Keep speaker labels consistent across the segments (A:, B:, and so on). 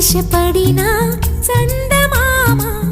A: ఆశపడినా చందమామా.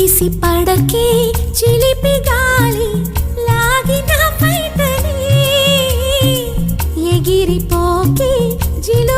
A: ఒడిసి పడకే చిలిపి గాలి లాగిన పైతని ఎగిరిపోకి జిలు